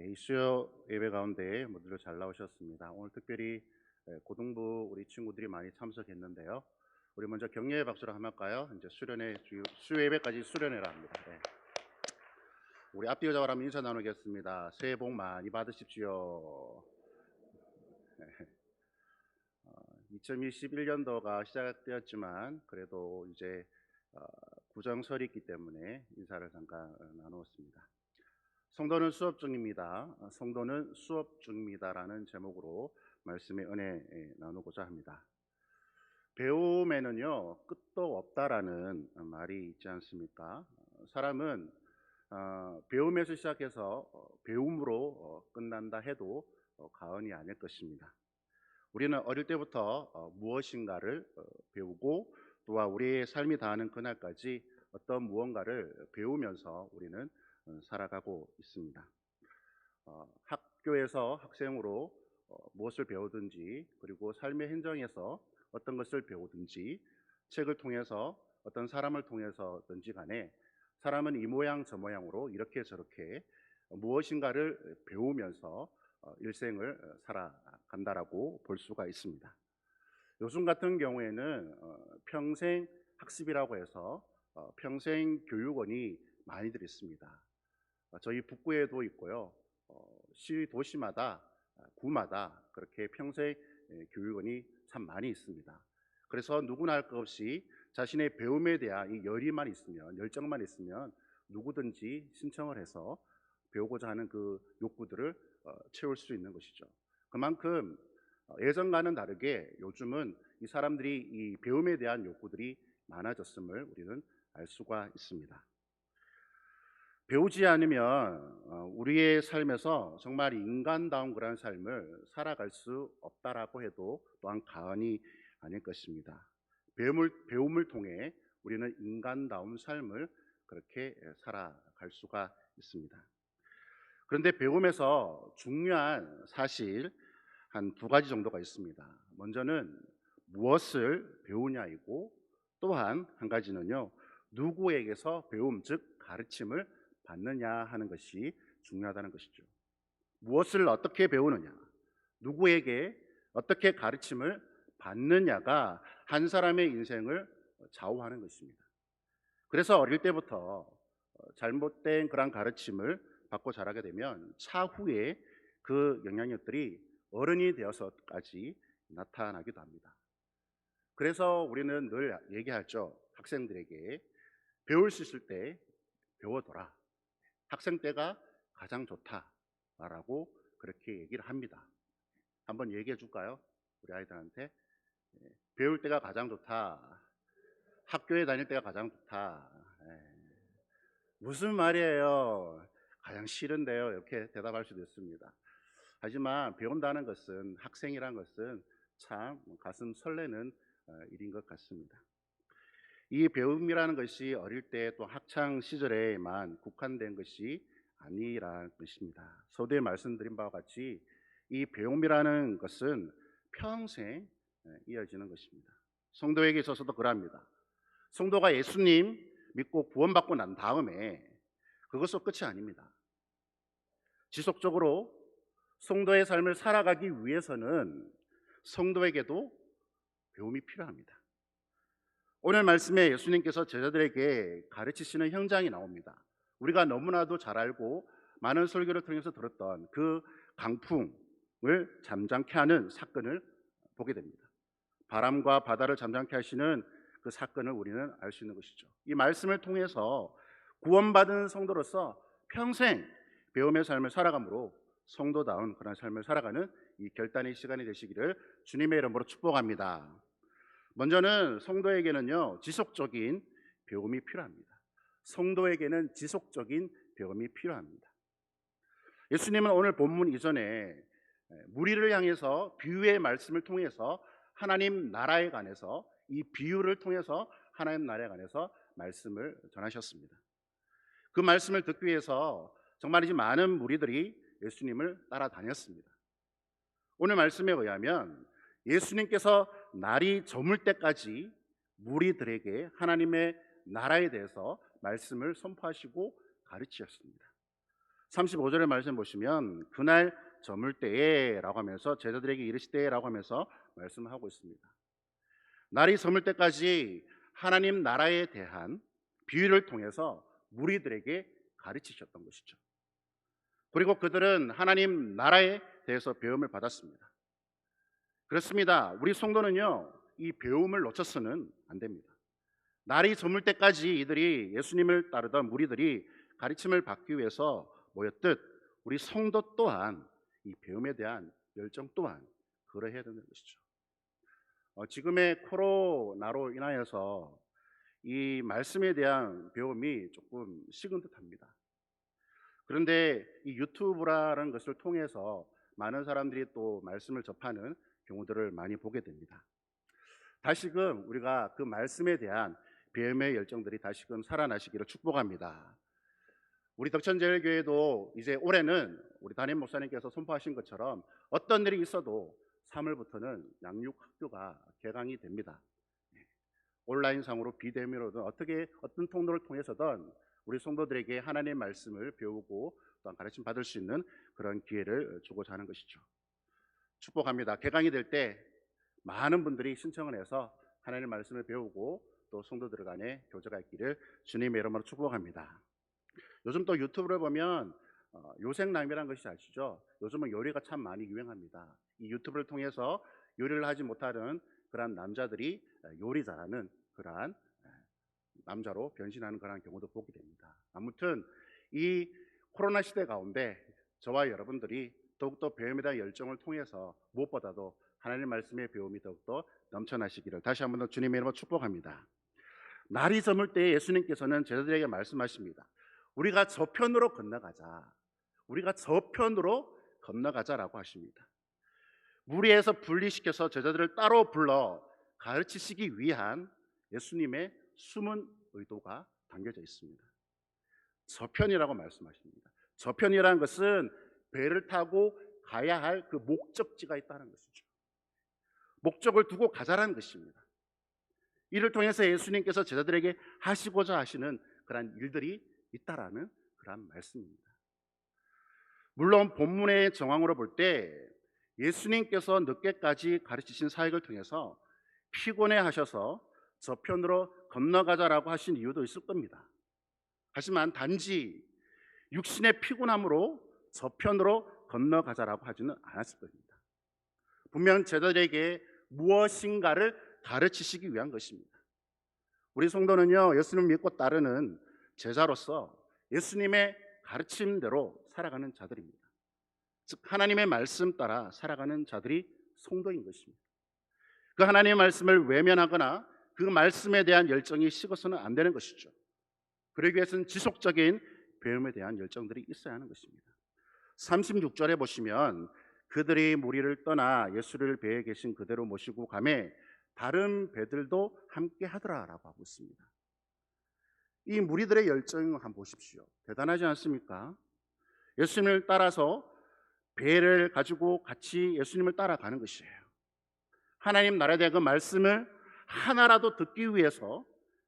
예, 이슈 예배 가운데 모두들 잘 나오셨습니다. 오늘 특별히 예, 고등부 우리 친구들이 많이 참석했는데요. 우리 먼저 격려의 박수를 한번 할까요? 이제 수련회 주, 수 예배까지 수련회라 합니다. 네. 우리 앞뒤 여자와 한번 인사 나누겠습니다. 새해 복 많이 받으십시오. 네. 어, 2021년도가 시작되었지만 그래도 이제 어, 구정설이 있기 때문에 인사를 잠깐 어, 나누었습니다. 성도는 수업 중입니다. 어, 성도는 수업 중입니다라는 제목으로 말씀의 은혜 예, 나누고자 합니다. 배움에는요 끝도 없다라는 말이 있지 않습니까? 어, 사람은 어, 배움에서 시작해서 어, 배움으로 어, 끝난다 해도 어, 과언이 아닐 것입니다. 우리는 어릴 때부터 어, 무엇인가를 어, 배우고 또한 우리의 삶이 다하는 그날까지 어떤 무언가를 배우면서 우리는 어, 살아가고 있습니다. 어, 학교에서 학생으로 어, 무엇을 배우든지 그리고 삶의 현장에서 어떤 것을 배우든지 책을 통해서 어떤 사람을 통해서든지 간에 사람은 이 모양 저 모양으로 이렇게 저렇게 무엇인가를 배우면서 어, 일생을 어, 살아간다라고 볼 수가 있습니다. 요즘 같은 경우에는 어, 평생 학습이라고 해서 어, 평생 교육원이 많이들 있습니다. 어, 저희 북구에도 있고요. 어, 시 도시마다 아, 구마다 그렇게 평생 예, 교육원이 참 많이 있습니다. 그래서 누구나 할 것 없이 자신의 배움에 대한 이 열의만 있으면 열정만 있으면 누구든지 신청을 해서 배우고자 하는 그 욕구들을 어, 채울 수 있는 것이죠. 그만큼 어, 예전과는 다르게 요즘은 이 사람들이 이 배움에 대한 욕구들이 많아졌음을 우리는 알 수가 있습니다. 배우지 않으면 어, 우리의 삶에서 정말 인간다운 그런 삶을 살아갈 수 없다라고 해도 또한 과언이 아닐 것입니다. 배움을 배움을 통해 우리는 인간다운 삶을 그렇게 살아갈 수가 있습니다. 그런데 배움에서 중요한 사실 한 두 가지 정도가 있습니다. 먼저는 무엇을 배우냐이고 또한 한 가지는요 누구에게서 배움 즉 가르침을 받느냐 하는 것이 중요하다는 것이죠. 무엇을 어떻게 배우느냐, 누구에게 어떻게 가르침을 받느냐가 한 사람의 인생을 좌우하는 것입니다. 그래서 어릴 때부터 잘못된 그런 가르침을 받고 자라게 되면 차후에 그 영향력들이 어른이 되어서까지 나타나기도 합니다. 그래서 우리는 늘 얘기하죠. 학생들에게 배울 수 있을 때 배워둬라. 학생 때가 가장 좋다라고 그렇게 얘기를 합니다. 한번 얘기해 줄까요? 우리 아이들한테 예, 배울 때가 가장 좋다. 학교에 다닐 때가 가장 좋다. 예. 무슨 말이에요? 가장 싫은데요. 이렇게 대답할 수도 있습니다. 하지만 배운다는 것은 학생이란 것은 참 가슴 설레는 어, 일인 것 같습니다. 이 배움이라는 것이 어릴 때 또 학창 시절에만 국한된 것이 아니라는 것입니다. 서두에 말씀드린 바와 같이 이 배움이라는 것은 평생 예, 이어지는 것입니다. 성도에게 있어서도 그럽니다. 성도가 예수님 믿고 구원받고 난 다음에 그것은 끝이 아닙니다. 지속적으로 성도의 삶을 살아가기 위해서는 성도에게도 배움이 필요합니다. 오늘 말씀에 예수님께서 제자들에게 가르치시는 현장이 나옵니다. 우리가 너무나도 잘 알고 많은 설교를 통해서 들었던 그 강풍을 잠잠케 하는 사건을 보게 됩니다. 바람과 바다를 잠잠케 하시는 그 사건을 우리는 알 수 있는 것이죠. 이 말씀을 통해서 구원받은 성도로서 평생 배움의 삶을 살아감으로 성도다운 그런 삶을 살아가는 이 결단의 시간이 되시기를 주님의 이름으로 축복합니다. 먼저는 성도에게는요 지속적인 배움이 필요합니다. 성도에게는 지속적인 배움이 필요합니다. 예수님은 오늘 본문 이전에 무리를 향해서 비유의 말씀을 통해서 하나님 나라에 관해서 이 비유를 통해서 하나님 나라에 관해서 말씀을 전하셨습니다. 그 말씀을 듣기 위해서 정말이지 많은 무리들이 예수님을 따라다녔습니다. 오늘 말씀에 의하면 예수님께서 날이 저물 때까지 무리들에게 하나님의 나라에 대해서 말씀을 선포하시고 가르치셨습니다. 35절의 말씀 보시면 그날 저물 때에라고 하면서 제자들에게 이르시되라고 하면서 말씀하고 있습니다. 날이 저물 때까지 하나님 나라에 대한 비유를 통해서 무리들에게 가르치셨던 것이죠. 그리고 그들은 하나님 나라에 대해서 배움을 받았습니다. 그렇습니다. 우리 성도는요, 이 배움을 놓쳐서는 안 됩니다. 날이 저물 때까지 이들이 예수님을 따르던 무리들이 가르침을 받기 위해서 모였듯 우리 성도 또한 이 배움에 대한 열정 또한 그러해야 되는 것이죠. 어, 지금의 코로나로 인하여서 이 말씀에 대한 배움이 조금 식은 듯합니다. 그런데 이 유튜브라는 것을 통해서 많은 사람들이 또 말씀을 접하는 경우들을 많이 보게 됩니다. 다시금 우리가 그 말씀에 대한 배움의 열정들이 다시금 살아나시기를 축복합니다. 우리 덕천제일교회도 이제 올해는 우리 담임 목사님께서 선포하신 것처럼 어떤 일이 있어도 3월부터는 양육학교가 개강이 됩니다. 온라인상으로 비대면으로든 어떻게 어떤 통로를 통해서든 우리 성도들에게 하나님의 말씀을 배우고 또한 가르침 받을 수 있는 그런 기회를 주고자 하는 것이죠. 축복합니다. 개강이 될 때 많은 분들이 신청을 해서 하나님의 말씀을 배우고 또 성도들 간에 교제가 있기를 주님의 이름으로 축복합니다. 요즘 또 유튜브를 보면 어, 요생남이라는 것이 아시죠? 요즘은 요리가 참 많이 유행합니다. 이 유튜브를 통해서 요리를 하지 못하는 그러한 남자들이 요리 잘하는 그러한 남자로 변신하는 그러한 경우도 보게 됩니다. 아무튼 이 코로나 시대 가운데 저와 여러분들이 더욱더 배움에 대한 열정을 통해서 무엇보다도 하나님 말씀의 배움이 더욱더 넘쳐나시기를 다시 한번 더 주님의 이름으로 축복합니다. 날이 저물 때 예수님께서는 제자들에게 말씀하십니다. 우리가 저편으로 건너가자. 우리가 저편으로 건너가자라고 하십니다. 무리에서 분리시켜서 제자들을 따로 불러 가르치시기 위한 예수님의 숨은 의도가 담겨져 있습니다. 저편이라고 말씀하십니다. 저편이라는 것은 배를 타고 가야 할 그 목적지가 있다는 것이죠. 목적을 두고 가자라는 것입니다. 이를 통해서 예수님께서 제자들에게 하시고자 하시는 그러한 일들이 있다라는 그러한 말씀입니다. 물론 본문의 정황으로 볼 때 예수님께서 늦게까지 가르치신 사역을 통해서 피곤해 하셔서 저편으로 건너가자라고 하신 이유도 있을 겁니다. 하지만 단지 육신의 피곤함으로 저편으로 건너가자라고 하지는 않았을 겁니다. 분명 제자들에게 무엇인가를 가르치시기 위한 것입니다. 우리 성도는요, 예수님 믿고 따르는 제자로서 예수님의 가르침대로 살아가는 자들입니다. 즉, 하나님의 말씀 따라 살아가는 자들이 성도인 것입니다. 그 하나님의 말씀을 외면하거나 그 말씀에 대한 열정이 식어서는 안 되는 것이죠. 그러기 위해서는 지속적인 배움에 대한 열정들이 있어야 하는 것입니다. 36절에 보시면 그들이 무리를 떠나 예수를 배에 계신 그대로 모시고 가매 다른 배들도 함께 하더라라고 하고 있습니다. 이 무리들의 열정 한번 보십시오. 대단하지 않습니까? 예수님을 따라서 배를 가지고 같이 예수님을 따라가는 것이에요. 하나님 나라에 대한 그 말씀을 하나라도 듣기 위해서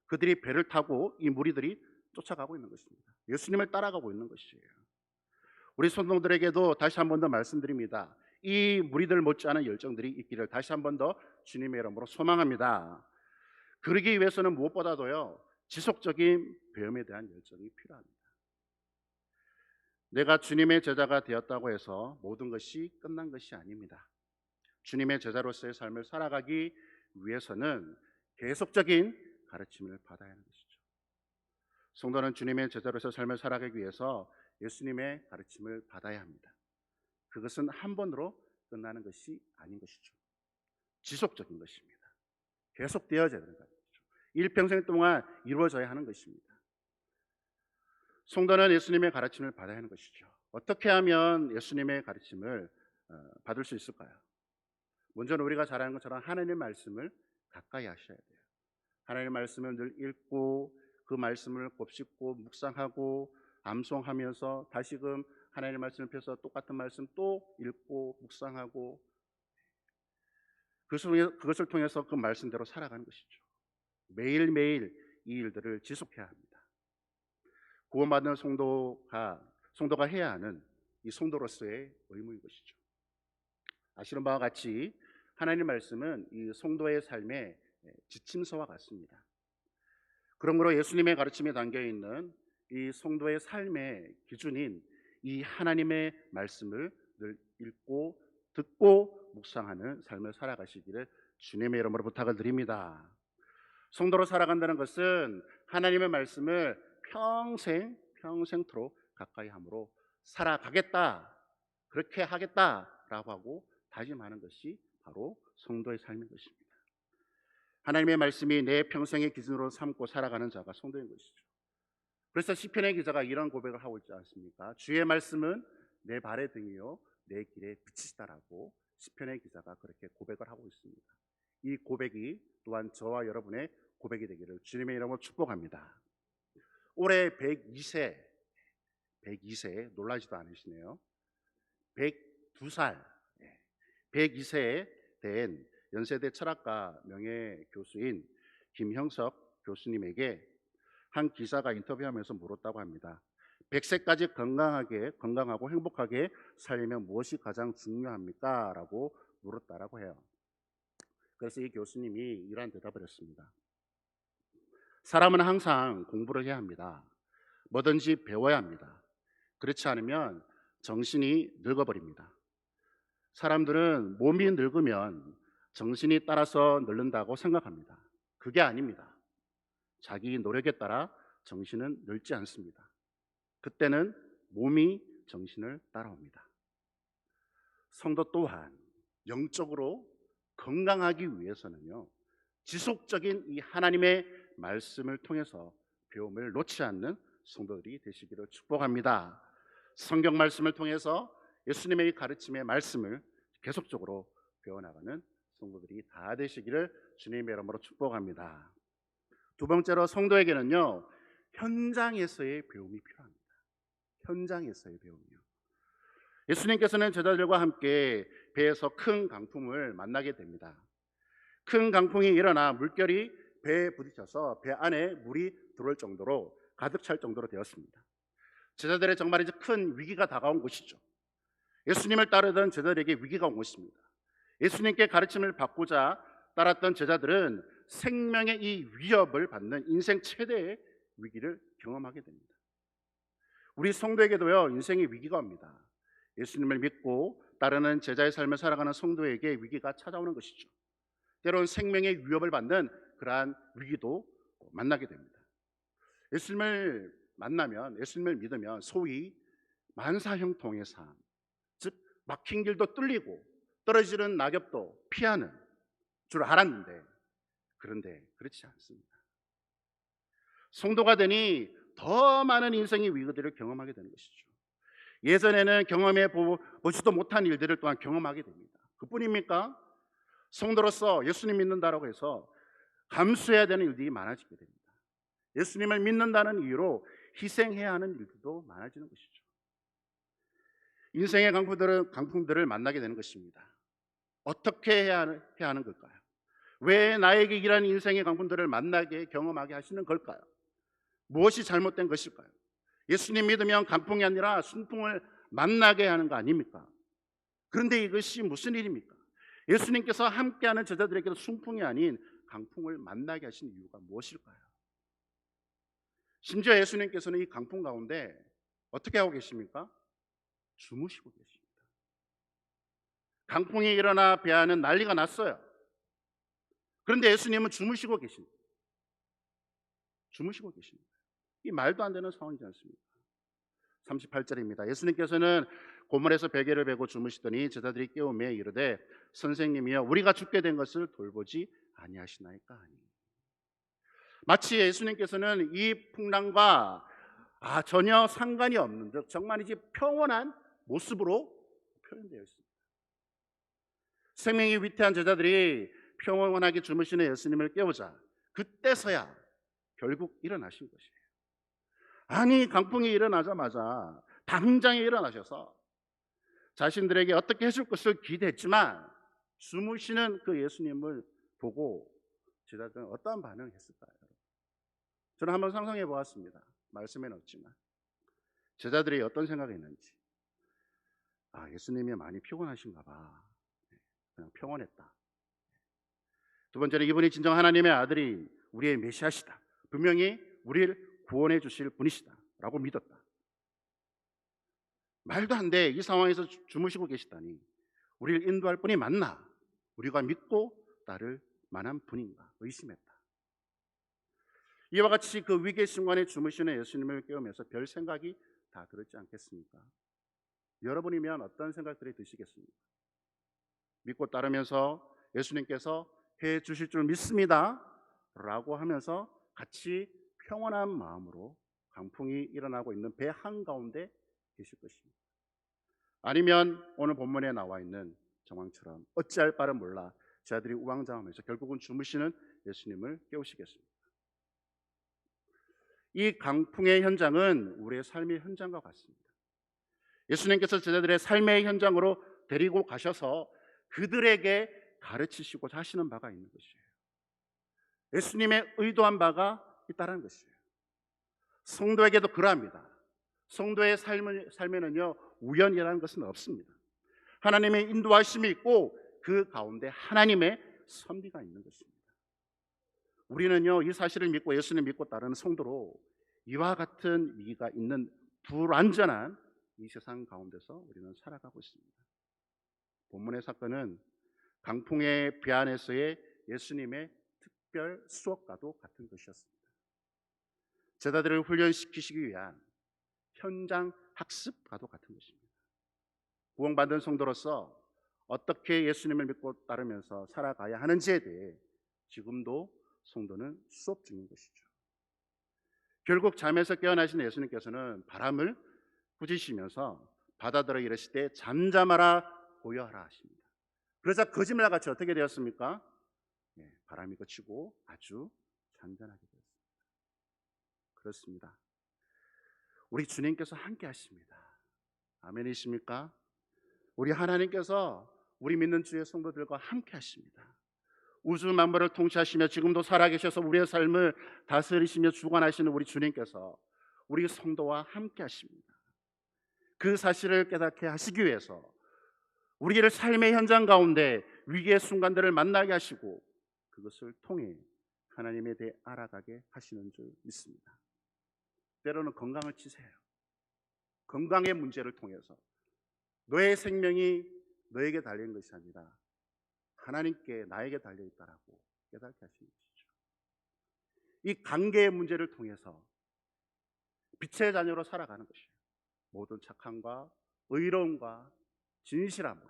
그들이 배를 타고 이 무리들이 쫓아가고 있는 것입니다. 예수님을 따라가고 있는 것이에요. 우리 성도들에게도 다시 한 번 더 말씀드립니다. 이 무리들 못지않은 열정들이 있기를 다시 한 번 더 주님의 이름으로 소망합니다. 그러기 위해서는 무엇보다도요 지속적인 배움에 대한 열정이 필요합니다. 내가 주님의 제자가 되었다고 해서 모든 것이 끝난 것이 아닙니다. 주님의 제자로서의 삶을 살아가기 위해서는 계속적인 가르침을 받아야 하는 것이죠. 성도는 주님의 제자로서 삶을 살아가기 위해서 예수님의 가르침을 받아야 합니다. 그것은 한 번으로 끝나는 것이 아닌 것이죠. 지속적인 것입니다. 계속 되어져야 되는 것이죠. 일평생 동안 이루어져야 하는 것입니다. 성도는 예수님의 가르침을 받아야 하는 것이죠. 어떻게 하면 예수님의 가르침을 어, 받을 수 있을까요? 먼저는 우리가 잘 아는 것처럼 하나님의 말씀을 가까이 하셔야 돼요. 하나님의 말씀을 늘 읽고 그 말씀을 곱씹고 묵상하고 암송하면서 다시금 하나님의 말씀을 펴서 똑같은 말씀 또 읽고 묵상하고 그것을 통해서 그 말씀대로 살아가는 것이죠. 매일매일 이 일들을 지속해야 합니다. 구원받는 성도가 성도가 해야 하는 이 성도로서의 의무인 것이죠. 아시는 바와 같이 하나님 말씀은 이 성도의 삶의 지침서와 같습니다. 그러므로 예수님의 가르침에 담겨 있는 이 성도의 삶의 기준인 이 하나님의 말씀을 늘 읽고 듣고 묵상하는 삶을 살아가시기를 주님의 이름으로 부탁을 드립니다. 성도로 살아간다는 것은 하나님의 말씀을 평생 평생토록 가까이 함으로 살아가겠다 그렇게 하겠다라고 하고 다짐하는 것이 바로 성도의 삶인 것입니다. 하나님의 말씀이 내 평생의 기준으로 삼고 살아가는 자가 성도인 것이죠. 그래서 시편의 기자가 이런 고백을 하고 있지 않습니까? 주의 말씀은 내 발의 등이요 내 길에 빛이시다라고 시편의 기자가 그렇게 고백을 하고 있습니다. 이 고백이 또한 저와 여러분의 고백이 되기를 주님의 이름으로 축복합니다. 올해 102세, 102세 놀라지도 않으시네요. 102살, 102세에 된 연세대 철학가 명예 교수인 김형석 교수님에게 한 기사가 인터뷰하면서 물었다고 합니다. 100세까지 건강하게 건강하고 행복하게 살려면 무엇이 가장 중요합니까? 라고 물었다라고 해요. 그래서 이 교수님이 이러한 대답을 했습니다. 사람은 항상 공부를 해야 합니다. 뭐든지 배워야 합니다. 그렇지 않으면 정신이 늙어버립니다. 사람들은 몸이 늙으면 정신이 따라서 늙는다고 생각합니다. 그게 아닙니다. 자기 노력에 따라 정신은 늙지 않습니다. 그때는 몸이 정신을 따라옵니다. 성도 또한 영적으로 건강하기 위해서는요, 지속적인 이 하나님의 말씀을 통해서 배움을 놓지 않는 성도들이 되시기를 축복합니다. 성경 말씀을 통해서 예수님의 가르침의 말씀을 계속적으로 배워나가는 성도들이 다 되시기를 주님의 이름으로 축복합니다. 두 번째로 성도에게는요 현장에서의 배움이 필요합니다. 현장에서의 배움이요. 예수님께서는 제자들과 함께 배에서 큰 강풍을 만나게 됩니다. 큰 강풍이 일어나 물결이 배에 부딪혀서 배 안에 물이 들어올 정도로 가득 찰 정도로 되었습니다. 제자들의 정말 이제 큰 위기가 다가온 것이죠. 예수님을 따르던 제자들에게 위기가 온 것입니다. 예수님께 가르침을 받고자 따랐던 제자들은 생명의 이 위협을 받는 인생 최대의 위기를 경험하게 됩니다. 우리 성도에게도요 인생의 위기가 옵니다. 예수님을 믿고 따르는 제자의 삶을 살아가는 성도에게 위기가 찾아오는 것이죠. 때로는 생명의 위협을 받는 그러한 위기도 만나게 됩니다. 예수님을 만나면 예수님을 믿으면 소위 만사형통의 삶, 즉 막힌 길도 뚫리고 떨어지는 낙엽도 피하는 줄 알았는데 그런데 그렇지 않습니다. 성도가 되니 더 많은 인생의 위기들을 경험하게 되는 것이죠. 예전에는 경험해 보지도 못한 일들을 또한 경험하게 됩니다. 그뿐입니까? 성도로서 예수님 믿는다라고 해서 감수해야 되는 일들이 많아지게 됩니다. 예수님을 믿는다는 이유로 희생해야 하는 일들도 많아지는 것이죠. 인생의 강풍들을, 강풍들을 만나게 되는 것입니다. 어떻게 해야 해야 하는 걸까요? 왜 나에게 이런 인생의 강풍들을 만나게 경험하게 하시는 걸까요? 무엇이 잘못된 것일까요? 예수님 믿으면 강풍이 아니라 순풍을 만나게 하는 거 아닙니까? 그런데 이것이 무슨 일입니까? 예수님께서 함께하는 제자들에게도 순풍이 아닌 강풍을 만나게 하신 이유가 무엇일까요? 심지어 예수님께서는 이 강풍 가운데 어떻게 하고 계십니까? 주무시고 계십니다. 강풍이 일어나 배 안은 난리가 났어요. 그런데 예수님은 주무시고 계십니다. 주무시고 계십니다. 이 말도 안 되는 상황이지 않습니까? 38절입니다. 예수님께서는 고문에서 베개를 베고 주무시더니 제자들이 깨우며 이르되 선생님이여 우리가 죽게 된 것을 돌보지 아니하시나이까 하니 마치 예수님께서는 이 풍랑과 아, 전혀 상관이 없는 듯 정말 이제 평온한 모습으로 표현되어 있습니다. 생명이 위태한 제자들이 평온하게 주무시는 예수님을 깨우자 그때서야 결국 일어나신 것이에요. 아니 강풍이 일어나자마자 당장에 일어나셔서 자신들에게 어떻게 해줄 것을 기대했지만 주무시는 그 예수님을 보고 제자들은 어떠한 반응을 했을까요? 저는 한번 상상해 보았습니다. 말씀에는 없지만 제자들이 어떤 생각이 있는지. 아, 예수님이 많이 피곤하신가 봐. 네, 그냥 평온했다. 두 번째는 이분이 진정 하나님의 아들이 우리의 메시아시다. 분명히 우리를 구원해 주실 분이시다 라고 믿었다. 말도 안 돼. 이 상황에서 주- 주무시고 계시다니. 우리를 인도할 분이 맞나? 우리가 믿고 따를 만한 분인가? 의심했다. 이와 같이 그 위기의 순간에 주무시는 예수님을 깨우면서 별 생각이 다 들었지 않겠습니까? 여러분이면 어떤 생각들이 드시겠습니까? 믿고 따르면서 예수님께서 해 주실 줄 믿습니다. 라고 하면서 같이 평온한 마음으로 강풍이 일어나고 있는 배 한가운데 계실 것입니다. 아니면 오늘 본문에 나와 있는 정황처럼 어찌할 바를 몰라 제자들이 우왕좌왕하면서 결국은 주무시는 예수님을 깨우시겠습니다. 이 강풍의 현장은 우리의 삶의 현장과 같습니다. 예수님께서 제자들의 삶의 현장으로 데리고 가셔서 그들에게 가르치시고자 하시는 바가 있는 것이에요. 예수님의 의도한 바가 있다는 것이에요. 성도에게도 그러합니다. 성도의 삶을, 삶에는요 우연이라는 것은 없습니다. 하나님의 인도하심이 있고 그 가운데 하나님의 선비가 있는 것입니다. 우리는요 이 사실을 믿고 예수님 믿고 따르는 성도로 이와 같은 위기가 있는 불완전한 이 세상 가운데서 우리는 살아가고 있습니다. 본문의 사건은 강풍의 배 안에서의 예수님의 특별 수업과도 같은 것이었습니다. 제자들을 훈련시키시기 위한 현장 학습과도 같은 것입니다. 구원받은 성도로서 어떻게 예수님을 믿고 따르면서 살아가야 하는지에 대해 지금도 성도는 수업 중인 것이죠. 결국 잠에서 깨어나신 예수님께서는 바람을 꾸짖으면서 바다들어 이르실 때 잠잠하라 고요하라 하십니다. 그러자 거짓말같이 어떻게 되었습니까? 예, 바람이 그치고 아주 잔잔하게 되었습니다. 그렇습니다. 우리 주님께서 함께 하십니다. 아멘이십니까? 우리 하나님께서 우리 믿는 주의 성도들과 함께 하십니다. 우주 만물을 통치하시며 지금도 살아계셔서 우리의 삶을 다스리시며 주관하시는 우리 주님께서 우리 성도와 함께 하십니다. 그 사실을 깨닫게 하시기 위해서 우리를 삶의 현장 가운데 위기의 순간들을 만나게 하시고 그것을 통해 하나님에 대해 알아가게 하시는 줄 믿습니다. 때로는 건강을 치세요. 건강의 문제를 통해서 너의 생명이 너에게 달린 것이 아니라 하나님께 나에게 달려 있다라고 깨닫게 하시는 것이죠. 이 관계의 문제를 통해서 빛의 자녀로 살아가는 것이에요. 모든 착함과 의로움과 진실함으로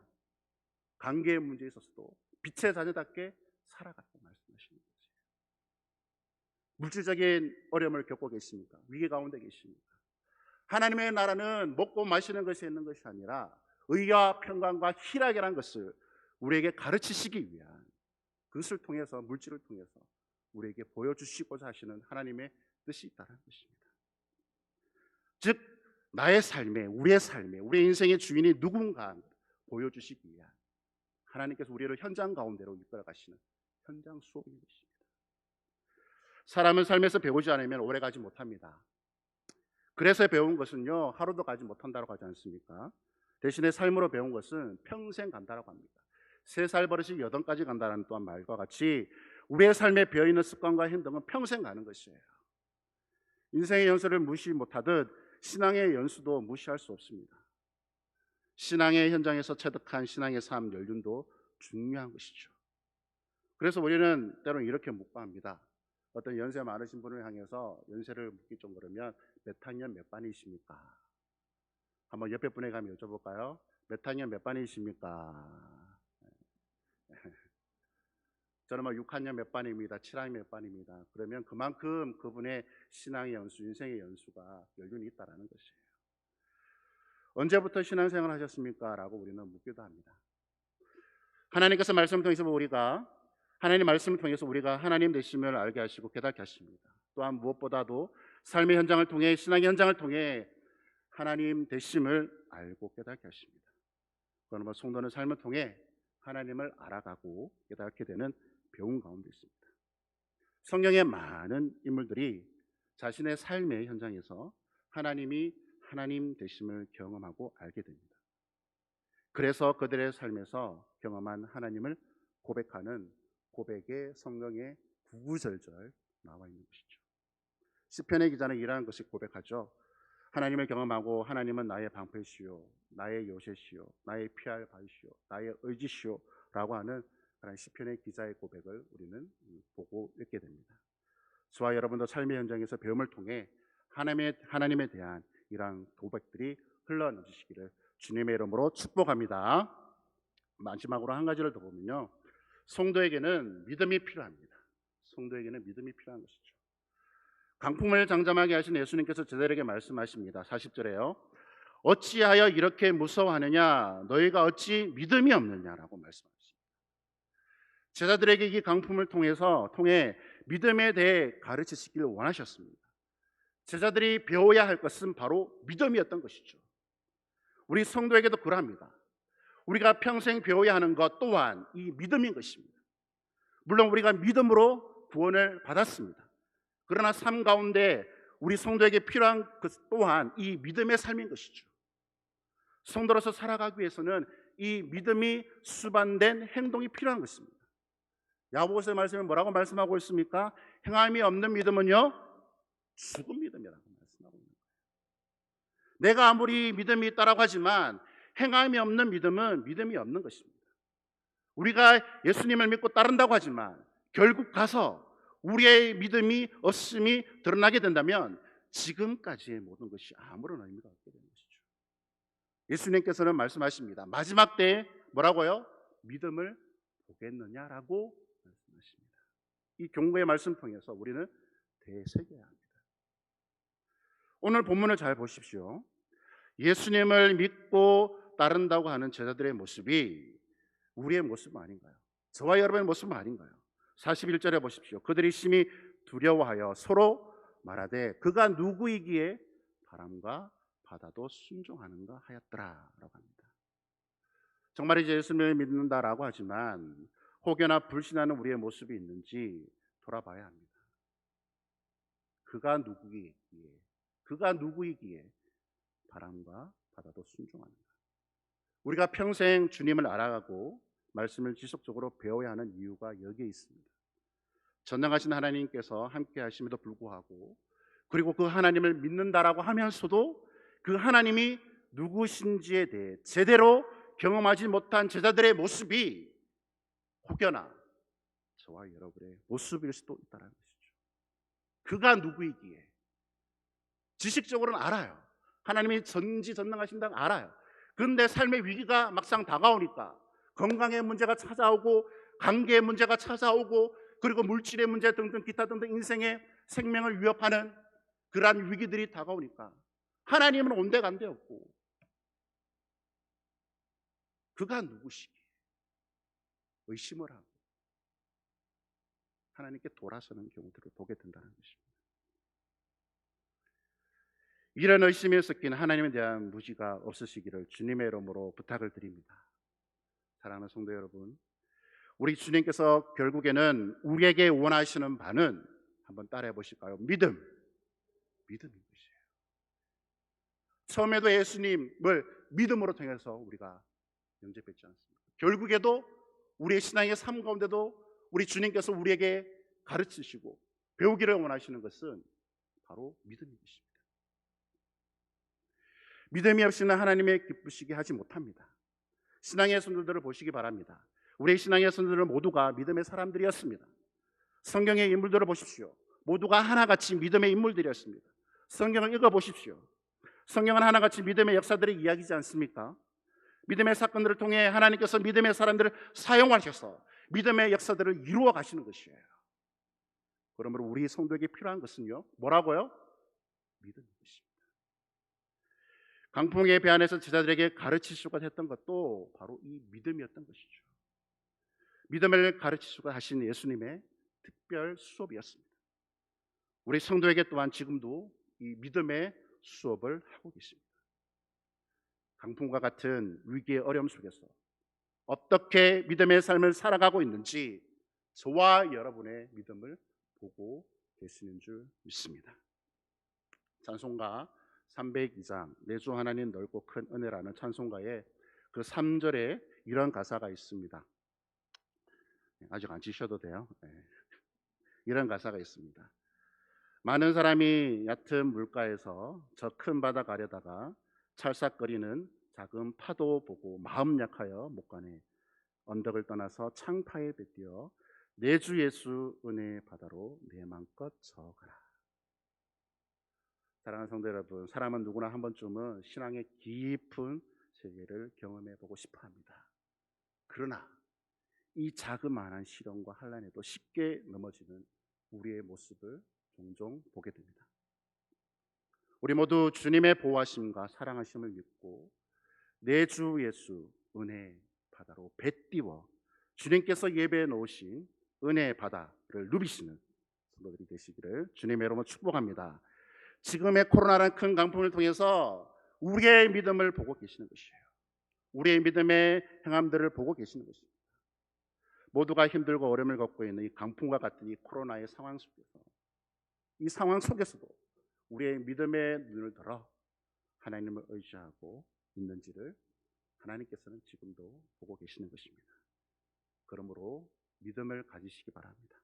관계의 문제에 있어서도 빛의 자녀답게 살아가고 말씀하시는 것이에요. 물질적인 어려움을 겪고 계십니까? 위기 가운데 계십니까? 하나님의 나라는 먹고 마시는 것이 있는 것이 아니라 의와 평강과 희락이라는 것을 우리에게 가르치시기 위한 그것을 통해서 물질을 통해서 우리에게 보여주시고자 하시는 하나님의 뜻이 있다는 것입니다. 즉 나의 삶에 우리의 삶에 우리의 인생의 주인이 누군가 보여주시기 위한 하나님께서 우리를 현장 가운데로 이끌어 가시는 현장 수업인 것입니다. 사람은 삶에서 배우지 않으면 오래 가지 못합니다. 그래서 배운 것은요 하루도 가지 못한다고 하지 않습니까? 대신에 삶으로 배운 것은 평생 간다라고 합니다. 세 살 버릇이 여덟까지 간다는 또한 말과 같이 우리의 삶에 배어 있는 습관과 행동은 평생 가는 것이에요. 인생의 연수를 무시 못하듯 신앙의 연수도 무시할 수 없습니다. 신앙의 현장에서 체득한 신앙의 삶 연륜도 중요한 것이죠. 그래서 우리는 때로는 이렇게 묵과합니다. 어떤 연세 많으신 분을 향해서 연세를 묻기 좀 그러면 몇 학년 몇 반이십니까? 한번 옆에 분에게 가면 여쭤볼까요? 몇 학년 몇 반이십니까? 저는 뭐 6학년 몇 반입니다. 7학년 몇 반입니다. 그러면 그만큼 그분의 신앙의 연수, 인생의 연수가 연륜이 있다라는 것이에요. 언제부터 신앙생활 하셨습니까? 라고 우리는 묻기도 합니다. 하나님께서 말씀을 통해서 우리가 하나님 말씀을 통해서 우리가 하나님 되심을 알게 하시고 깨닫게 하십니다. 또한 무엇보다도 삶의 현장을 통해 신앙의 현장을 통해 하나님 되심을 알고 깨닫게 하십니다. 그러나 뭐 성도는 삶을 통해 하나님을 알아가고 깨닫게 되는 배움 가운데 있습니다. 성경의 많은 인물들이 자신의 삶의 현장에서 하나님이 하나님 되심을 경험하고 알게 됩니다. 그래서 그들의 삶에서 경험한 하나님을 고백하는 고백의 성경에 구구절절 나와 있는 것이죠. 시편의 기자는 이러한 것을 고백하죠. 하나님을 경험하고 하나님은 나의 방패시요, 나의 요새시요, 나의 피할 바위시요, 나의 의지시요라고 하는 그런 시편의 기자의 고백을 우리는 보고 읽게 됩니다. 저와 여러분도 삶의 현장에서 배움을 통해 하나님의 하나님에 대한 이러한 고백들이 흘러넘치시기를 주님의 이름으로 축복합니다. 마지막으로 한 가지를 더 보면요. 성도에게는 믿음이 필요합니다. 성도에게는 믿음이 필요한 것이죠. 강풍을 장잠하게 하신 예수님께서 제자들에게 말씀하십니다. 40절에요. 어찌하여 이렇게 무서워하느냐? 너희가 어찌 믿음이 없느냐라고 말씀하십니다. 제자들에게 이 강풍을 통해서 통해 믿음에 대해 가르치시기를 원하셨습니다. 제자들이 배워야 할 것은 바로 믿음이었던 것이죠. 우리 성도에게도 그러합니다. 우리가 평생 배워야 하는 것 또한 이 믿음인 것입니다. 물론 우리가 믿음으로 구원을 받았습니다. 그러나 삶 가운데 우리 성도에게 필요한 것 또한 이 믿음의 삶인 것이죠. 성도로서 살아가기 위해서는 이 믿음이 수반된 행동이 필요한 것입니다. 야고보서의 말씀에 뭐라고 말씀하고 있습니까? 행함이 없는 믿음은요 죽은 믿음이라고 말씀하고 있는 거예요. 내가 아무리 믿음이 있다라고 하지만 행함이 없는 믿음은 믿음이 없는 것입니다. 우리가 예수님을 믿고 따른다고 하지만 결국 가서 우리의 믿음이 없음이 드러나게 된다면 지금까지의 모든 것이 아무런 의미가 없게 되는 것이죠. 예수님께서는 말씀하십니다. 마지막 때에 뭐라고요? 믿음을 보겠느냐라고. 이 경고의 말씀 통해서 우리는 되새겨야 합니다. 오늘 본문을 잘 보십시오. 예수님을 믿고 따른다고 하는 제자들의 모습이 우리의 모습 아닌가요? 저와 여러분의 모습 아닌가요? 41절에 보십시오. 그들이 심히 두려워하여 서로 말하되 그가 누구이기에 바람과 바다도 순종하는가 하였더라라고 합니다. 정말 이제 예수님을 믿는다라고 하지만 혹여나 불신하는 우리의 모습이 있는지 돌아봐야 합니다. 그가 누구이기에 그가 누구이기에 바람과 바다도 순종하는가? 우리가 평생 주님을 알아가고 말씀을 지속적으로 배워야 하는 이유가 여기에 있습니다. 전능하신 하나님께서 함께 하심에도 불구하고 그리고 그 하나님을 믿는다라고 하면서도 그 하나님이 누구신지에 대해 제대로 경험하지 못한 제자들의 모습이 혹여나 저와 여러분의 모습일 수도 있다는 것이죠. 그가 누구이기에 지식적으로는 알아요. 하나님이 전지전능하신다고 알아요. 그런데 삶의 위기가 막상 다가오니까 건강의 문제가 찾아오고 관계의 문제가 찾아오고 그리고 물질의 문제 등등 기타 등등 인생의 생명을 위협하는 그러한 위기들이 다가오니까 하나님은 온데간데 없고 그가 누구시기에 의심을 하고 하나님께 돌아서는 경우들을 보게 된다는 것입니다. 이런 의심에 섞인 하나님에 대한 무지가 없으시기를 주님의 이름으로 부탁을 드립니다. 사랑하는 성도 여러분, 우리 주님께서 결국에는 우리에게 원하시는 바는 한번 따라해 보실까요? 믿음, 믿음인 것이에요. 처음에도 예수님을 믿음으로 통해서 우리가 영접했지 않습니까? 결국에도 우리의 신앙의 삶 가운데도 우리 주님께서 우리에게 가르치시고 배우기를 원하시는 것은 바로 믿음인 것입니다. 믿음이 없이는 하나님의 기쁘시게 하지 못합니다. 신앙의 선들들을 보시기 바랍니다. 우리의 신앙의 선들은 모두가 믿음의 사람들이었습니다. 성경의 인물들을 보십시오. 모두가 하나같이 믿음의 인물들이었습니다. 성경을 읽어 보십시오. 성경은 하나같이 믿음의 역사들을 이야기지 않습니까? 믿음의 사건들을 통해 하나님께서 믿음의 사람들을 사용하셔서 믿음의 역사들을 이루어 가시는 것이에요. 그러므로 우리 성도에게 필요한 것은요. 뭐라고요? 믿음인 것입니다. 강풍에 배안해서 제자들에게 가르칠 수가 됐던 것도 바로 이 믿음이었던 것이죠. 믿음을 가르칠 수가 하신 예수님의 특별 수업이었습니다. 우리 성도에게 또한 지금도 이 믿음의 수업을 하고 계십니다. 강풍과 같은 위기의 어려움 속에서 어떻게 믿음의 삶을 살아가고 있는지 저와 여러분의 믿음을 보고 계시는 줄 믿습니다. 찬송가 302장 내주 하나님 넓고 큰 은혜라는 찬송가에 그 3절에 이런 가사가 있습니다. 아직 안 치셔도 돼요. 네. 이런 가사가 있습니다. 많은 사람이 얕은 물가에서 저 큰 바다 가려다가 찰싹거리는 작은 파도 보고 마음 약하여 못 가네. 언덕을 떠나서 창파에 베뛰어 내 주 예수 은혜의 바다로 내 맘껏 저가라. 사랑하는 성도 여러분, 사람은 누구나 한 번쯤은 신앙의 깊은 세계를 경험해 보고 싶어 합니다. 그러나 이 자그마한 시련과 환란에도 쉽게 넘어지는 우리의 모습을 종종 보게 됩니다. 우리 모두 주님의 보호하심과 사랑하심을 믿고 내 주 예수 은혜 바다로 배띄워 주님께서 예배해 놓으신 은혜의 바다를 누비시는 성도들이 되시기를 주님의 이름으로 축복합니다. 지금의 코로나라는 큰 강풍을 통해서 우리의 믿음을 보고 계시는 것이에요. 우리의 믿음의 행함들을 보고 계시는 것입니다. 모두가 힘들고 어려움을 겪고 있는 이 강풍과 같은 이 코로나의 상황 속에서 이 상황 속에서도 우리의 믿음의 눈을 들어 하나님을 의지하고 있는지를 하나님께서는 지금도 보고 계시는 것입니다. 그러므로 믿음을 가지시기 바랍니다.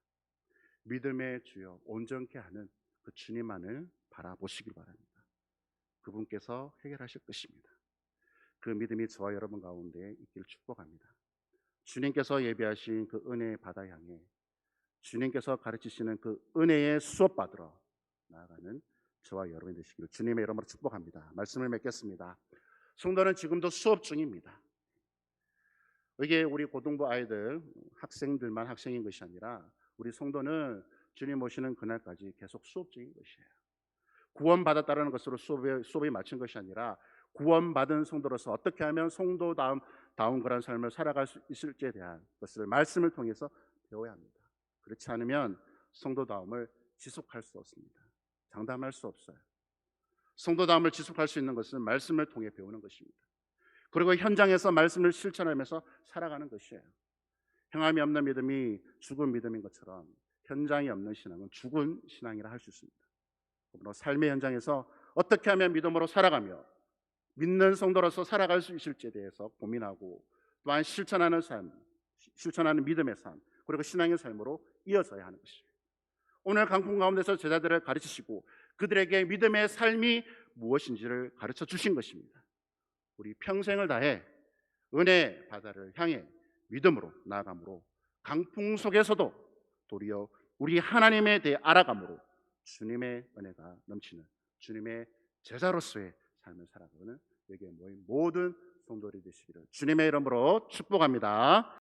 믿음의 주여 온전케 하는 그 주님만을 바라보시기 바랍니다. 그분께서 해결하실 것입니다. 그 믿음이 저와 여러분 가운데 있기를 축복합니다. 주님께서 예비하신 그 은혜의 바다 향해 주님께서 가르치시는 그 은혜의 수업 받으러 나아가는 저와 여러분이 되시기를 주님의 이름으로 축복합니다. 말씀을 맺겠습니다. 성도는 지금도 수업 중입니다. 이게 우리 고등부 아이들 학생들만 학생인 것이 아니라 우리 성도는 주님 오시는 그날까지 계속 수업 중인 것이에요. 구원 받았다는 것으로 수업에 수업이 마친 것이 아니라 구원 받은 성도로서 어떻게 하면 성도다움 다운 그런 삶을 살아갈 수 있을지에 대한 것을 말씀을 통해서 배워야 합니다. 그렇지 않으면 성도다움을 지속할 수 없습니다. 장담할 수 없어요. 성도다움을 지속할 수 있는 것은 말씀을 통해 배우는 것입니다. 그리고 현장에서 말씀을 실천하면서 살아가는 것이에요. 행함이 없는 믿음이 죽은 믿음인 것처럼 현장이 없는 신앙은 죽은 신앙이라 할 수 있습니다. 그러므로 삶의 현장에서 어떻게 하면 믿음으로 살아가며 믿는 성도로서 살아갈 수 있을지에 대해서 고민하고 또한 실천하는 삶, 실천하는 믿음의 삶, 그리고 신앙의 삶으로 이어져야 하는 것입니다. 오늘 강풍 가운데서 제자들을 가르치시고 그들에게 믿음의 삶이 무엇인지를 가르쳐 주신 것입니다. 우리 평생을 다해 은혜 바다를 향해 믿음으로 나아감으로 강풍 속에서도 도리어 우리 하나님에 대해 알아감으로 주님의 은혜가 넘치는 주님의 제자로서의 삶을 살아가는 여기에 모인 모든 성도들이 되시기를 주님의 이름으로 축복합니다.